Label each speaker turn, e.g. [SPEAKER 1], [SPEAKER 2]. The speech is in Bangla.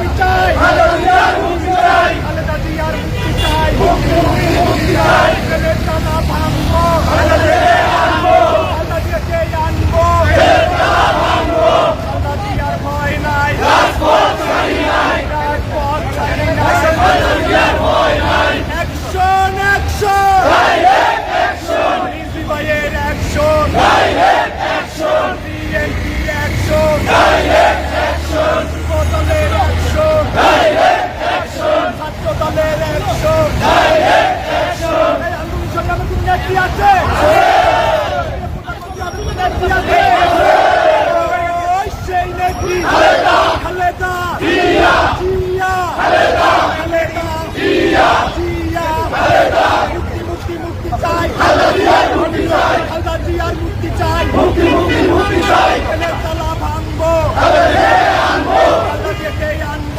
[SPEAKER 1] বিচার। আমাদের একশো। নেত্রী আছে নেত্রী আছে সেই নেত্রী। খালেদা। জিয়া। খালেদা। খালেদা জিয়া। খালেদা মুক্তি মুক্তি মুক্তি চাই। খালেদা জিয়ার মুক্তি চাই। খালেদা জিয়ার মুক্তি চাই মুক্তি মুক্তি মুক্তি চাই খালেদা তালা ভাঙবো খালেদা আনব। খালেদা কে আনব।